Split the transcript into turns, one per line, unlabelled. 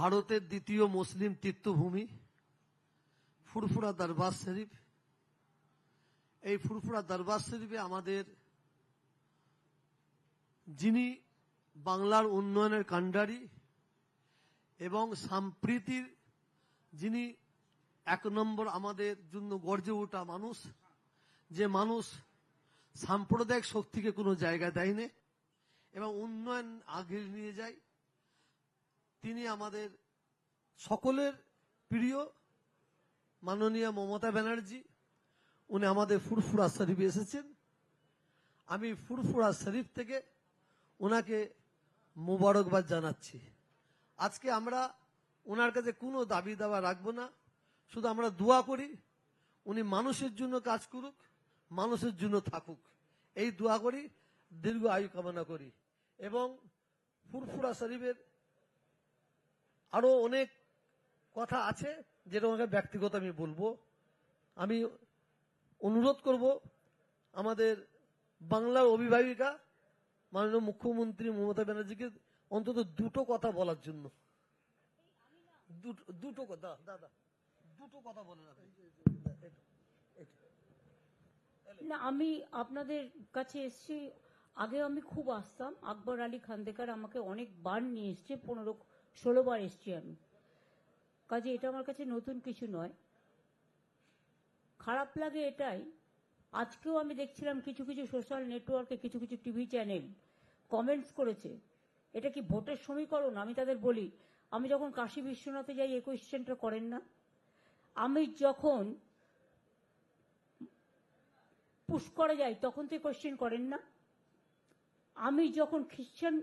ভারতের দ্বিতীয় মুসলিম তীর্থভূমি ফুরফুরা দরবার শরীফ। এই ফুরফুরা দরবার শরীফে আমাদের যিনি বাংলার উন্নয়নের কাণ্ডারি এবং সাম্প্রীতির যিনি এক নম্বর আমাদের জন্য গর্জে ওঠা মানুষ, যে মানুষ সাম্প্রদায়িক শক্তিকে কোনো জায়গা দেয়নি এবং উন্নয়ন আগে নিয়ে যায় তিনি আমাদের সকলের প্রিয় মাননীয় মমতা ব্যানার্জি। উনি আমাদের ফুরফুরা শরীফে এসেছেন। আমি ফুরফুরা শরীফ থেকে ওনাকে মোবারকবাদ জানাচ্ছি। আজকে আমরা ওনার কাছে কোনো দাবি দাবা রাখব না। শুধু আমরা দোয়া করি, উনি মানুষের জন্য কাজ করুক, মানুষের জন্য থাকুক। এই দোয়া করি, দীর্ঘ আয়ু কামনা করি। এবং ফুরফুরা শরীফের আরও অনেক কথা আছে যেটা ওনাকে ব্যক্তিগত আমি বলব। আমি অনুরোধ করব আমাদের বাংলার অভিভাবিকা মাননীয় মুখ্যমন্ত্রী মমতা ব্যানার্জিকে অন্তত দুটো কথা বলার জন্য। দুটো- কথা দাদা দুটো কথা বলেন
না, আমি আপনাদের কাছে এসেছি আগে আমি খুব আসতাম। আকবর আলী খান্দেকার আমাকে অনেকবার নিয়ে এসছে, পনেরো ষোলো বার এসছি আমি। কাজে এটা আমার কাছে নতুন কিছু নয়। খারাপ লাগে এটাই। আজকেও আমি দেখছিলাম কিছু কিছু সোশ্যাল নেটওয়ার্কে কিছু কিছু টিভি চ্যানেল কমেন্টস করেছে। এটা কি ভোটের সমীকরণ? আমি তাদের বলি, আমি যখন কাশী বিশ্বনাথে যাই, এই কোয়েশ্চেনটা করেন না। আমি যখন পুষ্করে যাই, তখন তো কোশ্চেন করেন না। আমি যখন খ্রিশ্চান